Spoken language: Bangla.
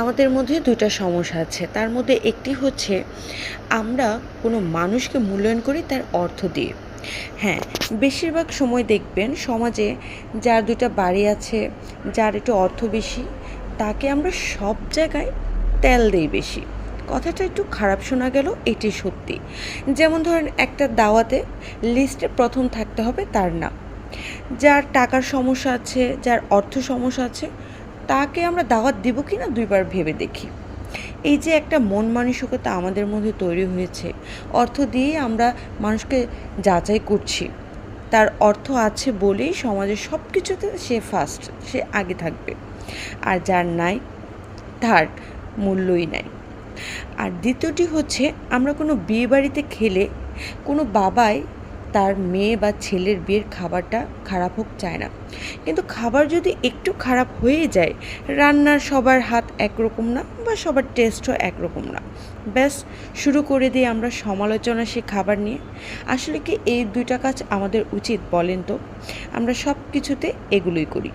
আমাদের মধ্যে দুইটা সমস্যা আছে। তার মধ্যে একটি হচ্ছে, আমরা কোনো মানুষকে মূল্যায়ন করি তার অর্থ দিয়ে। হ্যাঁ বেশিরভাগ সময় দেখবেন সমাজে যার দুইটা বাড়ি আছে, যার একটু অর্থ বেশি, তাকে আমরা সব জায়গায় তেল দেই বেশি। কথাটা একটু খারাপ শোনা গেল, এটি সত্যি। যেমন ধরেন, একটা দাওয়াতে লিস্টে প্রথম থাকতে হবে তার নাম। যার টাকার সমস্যা আছে, যার অর্থ সমস্যা আছে তাকে আমরা দাওয়াত দিব কি না দুইবার ভেবে দেখি। এই যে একটা মন মানসিকতা আমাদের মধ্যে তৈরি হয়েছে, অর্থ দিয়ে আমরা মানুষকে যাচাই করছি। তার অর্থ আছে বলেই সমাজের সব কিছুতে সে ফার্স্ট সে আগে থাকবে। আর যার নাই, তার মূল্যই নাই। আর দ্বিতীয়টি হচ্ছে, আমরা কোনো বিয়ে বাড়িতে খেলে কোনো বাবাই তার মেয়ে বা ছেলের বিয়ের খাবারটা খারাপ হোক চায় না। কিন্তু খাবার যদি একটু খারাপ হয়ে যায়, রান্নার সবার হাত একরকম না বা সবার টেস্টও একরকম না। ব্যাস, শুরু করে দিই আমরা সমালোচনা সে খাবার নিয়ে। আসলে কি এই দুইটা কাজ আমাদের উচিত বলেন তো? আমরা সব কিছুতে এগুলোই করি।